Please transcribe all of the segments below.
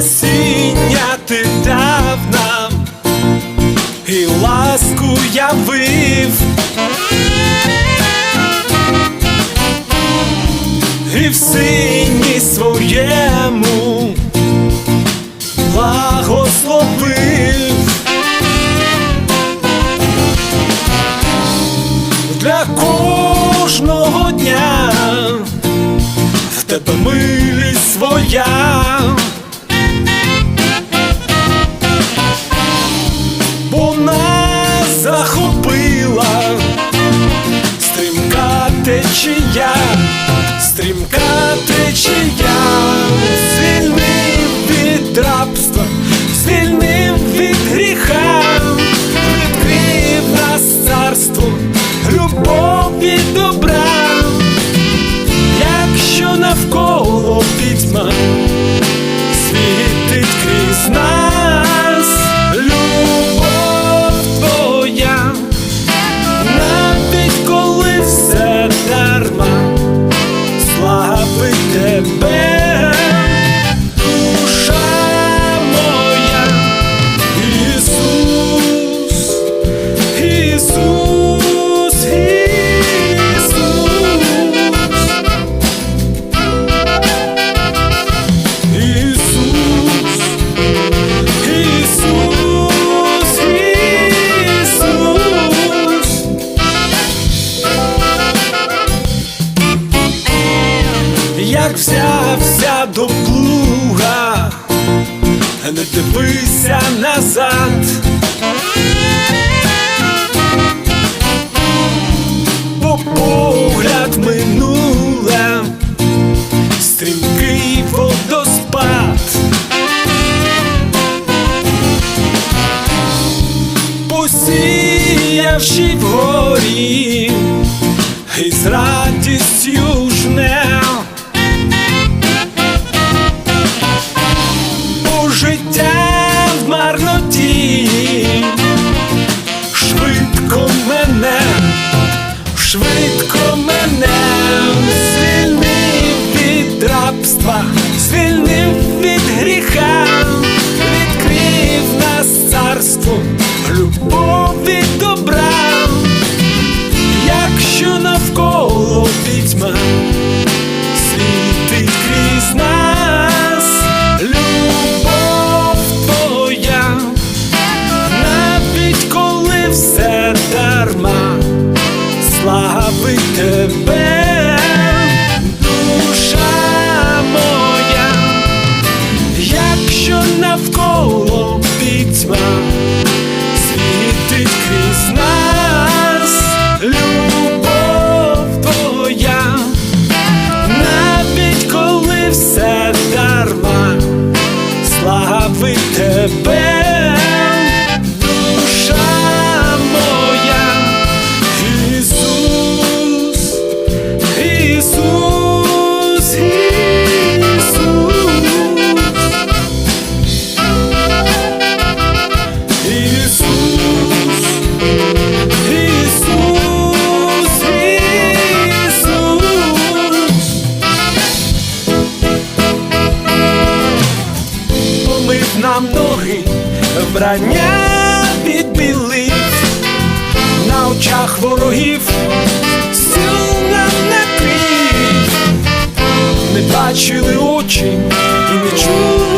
спасіння ти дав нам і ласку я вив, і в сині своєму благословив для кожного дня в тебе милість своя. як вся, вся доплуга, не дивися назад. Бо погляд минуле, стрімкий водоспад. Посіявши вгорі і з радістю. вбрання відбілив на очах ворогів, сил не крив, не бачили очі і не чули.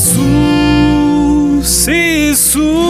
Jesus, Jesus.